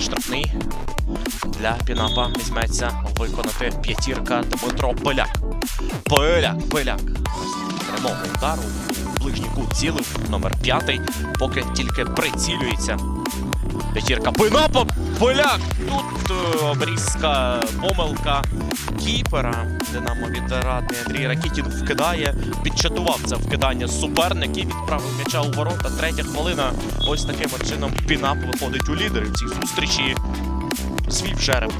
І штрафний для Пінапа візьметься виконати п'ятірка Дмитро Пиляк. Пиляк, Пиляк. Перемогу удару. Ближній кут цілив, номер п'ятий, поки тільки прицілюється. П'ятірка Пинапа, Поляк! Тут е, обрізка, помилка кіпера. Динамо відрадний Андрій Ракітін вкидає, підчатував це вкидання суперник і відправив м'яча у ворота. Третя хвилина. Ось таким чином Пінап виходить у лідери в цій зустрічі. Свій жереб.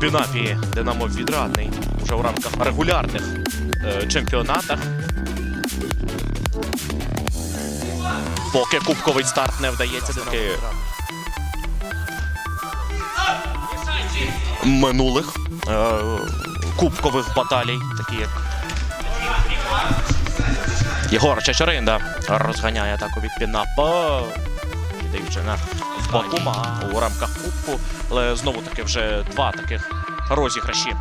Пінапі Динамо відрадний вже у рамках регулярних е, чемпіонатах. Поки кубковий старт не вдається таки минулих е, кубкових баталій, такі як Єгор Чачаринда розганяє атаку від Пінапа. Кидаючи на Бакума у рамках кубку. Але знову таки вже два таких розіграші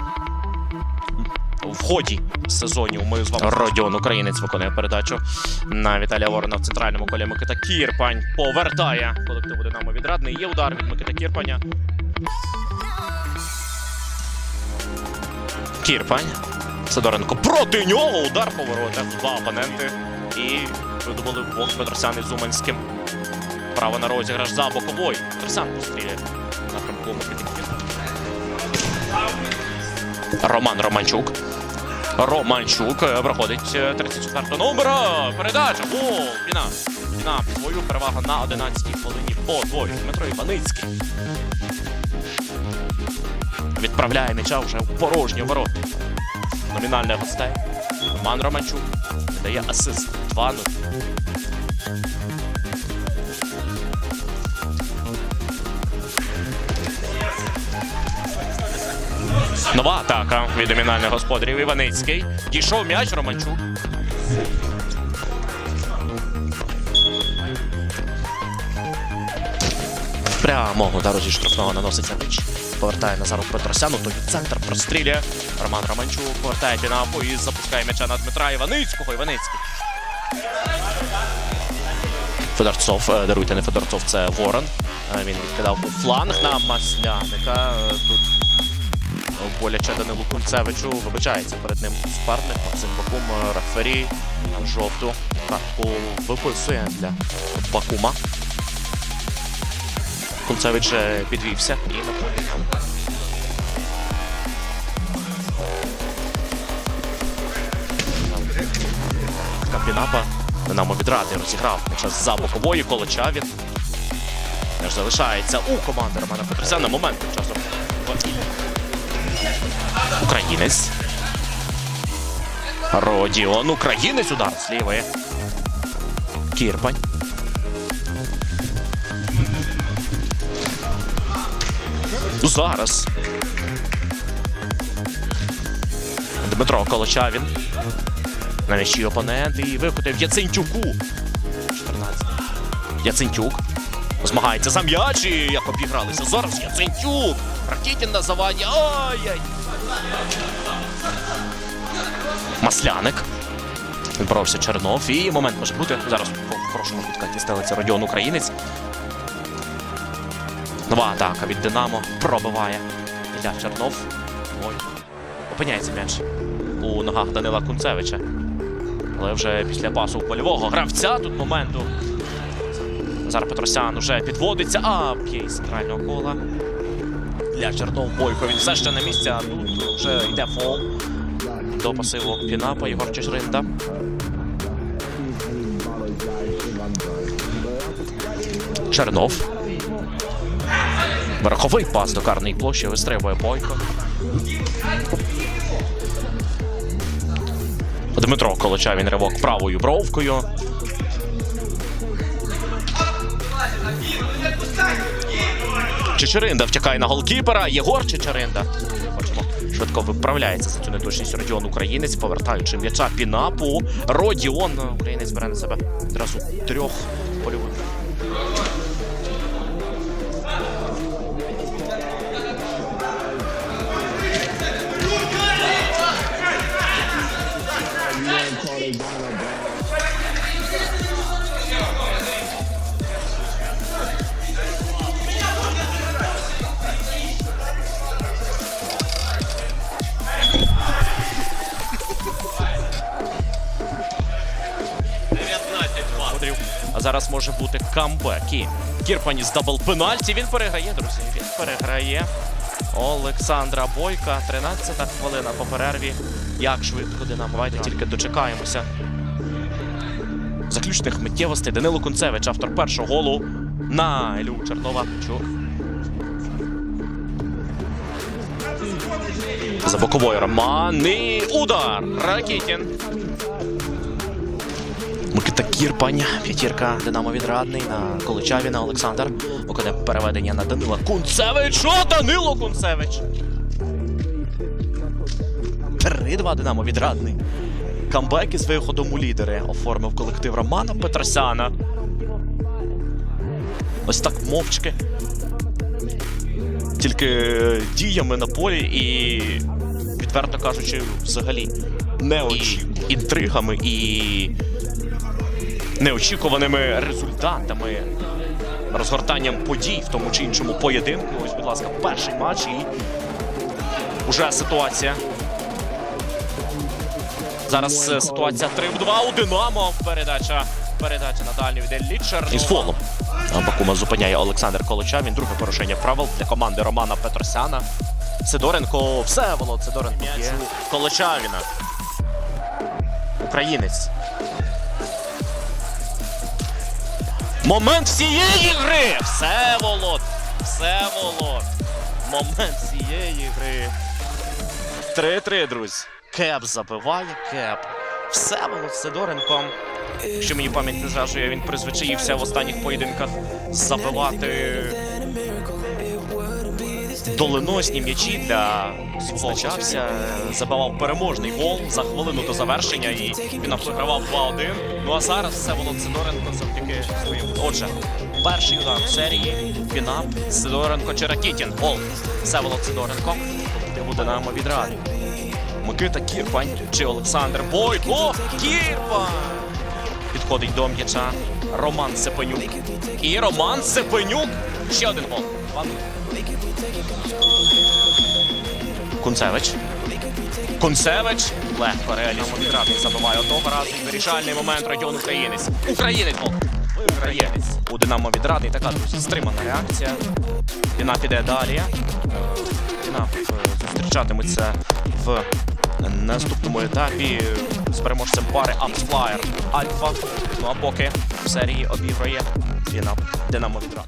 в ході сезонів. Ми з вами Родіон Українець виконує передачу на Віталія Ворона в центральному колі Микита Кірпань повертає колективу Динамо відрадний. Є удар від Микита Кірпаня. Кірпань. Сидоренко проти нього. Удар по воротах. Два опоненти. І видобули вдвох Петросян із Зуманським. Право на розіграш за боковой. Петросян постріляє напрямку Кірпань. Роман Романчук. Романчук е, проходить е, 34 номера. Передача. Гол. Піна. Піна свою перевагу на 11-й хвилині подвоює. Дмитро Іваницький. Відправляє м'яча вже в порожні ворота. Номінальних гостей. Роман Романчук дає асист 2-0. Нова атака від номінальних господарів Іваницький. Дійшов м'яч Романчук. Прямого удару зі штрафного наноситься м'яч. Повертає Назару Петросяну, той в центр прострілює. Роман Романчук повертає Пінапу і запускає м'яча на Дмитра Іваницького. Іваницький. Федорцов, е, даруйте, не Федорцов, це Ворон. Е, Він відкидав фланг на Масляника. Е, Тут боляче Данилу Кунцевичу вибачається перед ним суперник Максим Бакум рефері жовту картку виписує для Бакума. Кунцевич е, підвівся і на полі. Капінапа Динамо відради розіграв під час за бокової колоча він теж залишається у команди Романа Петросяна момент тим часом Українець. Родіон. Українець удар з лівої. Кірпань. Зараз. Дмитро Колочавін. На м'ячі опонент і викотив Яцентюку. 14. Яцентюк. Змагається за м'яч і як обігралися. Зараз Яцентюк. Ракітін на заваді. Ай-яй. Масляник. Боровся Чернов. І момент може бути. Зараз по хорошому підкаті стелиться Родіон Українець. Нова атака від Динамо. Пробиває. Ілля Чернов. Ой. Опиняється м'яч у ногах Данила Кунцевича. Але вже після пасу польового гравця тут моменту. Назар Петросян уже підводиться, а п'є із центрального кола. Для Чернов Бойко він все ще на місці, а тут вже йде фол до пасиву Пінапа Єгор Чечринда. Чернов. Верховий пас до карної площі вистрибує Бойко. Дмитро Колоча він ривок правою бровкою. Чечеринда втікає на голкіпера. Єгор Чечеринда. Бачимо, швидко виправляється за цю неточність Родіон Українець, повертаючи м'яча Пінапу. Родіон Українець бере на себе одразу трьох польових. Зараз може бути камбек. І Кірпані з дабл пенальті. Він переграє, друзі. Він переграє. Олександра Бойка. 13-та хвилина по перерві. Як швидко Динамо. Давайте тільки дочекаємося. Заключних миттєвостей Данило Кунцевич, автор першого голу на Ілю Чернова. За боковою Роман і удар. Ракітін. Микита Кірпань. П'ятірка Динамо відрадний на Количавіна Олександр. Окоде переведення на Данила Кунцевич. О, Данило Кунцевич. 3-2 Динамо відрадний. Камбек із виходом у лідери оформив колектив Романа Петросяна. Ось так мовчки. Тільки діями на полі і, відверто кажучи, взагалі неочікуваними інтригами і неочікуваними результатами, розгортанням подій в тому чи іншому поєдинку. Ось, будь ласка, перший матч і уже ситуація. Зараз е, ситуація 3 в 2 у Динамо. Передача. Передача на дальню від Чернова. Із фолом. Бакума зупиняє Олександр Колоча. Він друге порушення правил для команди Романа Петросяна. Сидоренко, все, Волод Сидоренко є. Колочавіна. Українець. Момент всієї гри! Все, Волод! Все, Волод! Момент всієї гри. 3-3, друзі. Кеп забиває, кеп. Все, Волод Сидоренко. Що мені пам'ять не зражує, він призвичаївся в останніх поєдинках забивати доленосні м'ячі для свого почався. Забивав переможний гол за хвилину до завершення і він вигравав 2-1. Ну а зараз все Волод Сидоренко завдяки своїм. Отже, перший удар в серії. Пінап Сидоренко чи Ракітін. Гол. Все Волод Сидоренко. Де буде нам відради. Микита Кірпань чи Олександр Бойко. Кірпань! Підходить до м'яча Роман Сепенюк. І Роман Сепенюк. Ще один гол. Кунцевич. Кунцевич. Легко реалізує відразу забиває одного разу. Вирішальний момент район українець. Українець гол. Українець. У Динамо відрадний. Така друзі, стримана реакція. Діна піде далі. Діна е, зустрічатиметься в наступному етапі з переможцем пари Апсфлаєр Альфа. Ну а поки в серії обіграє Динамо Динамо відрад.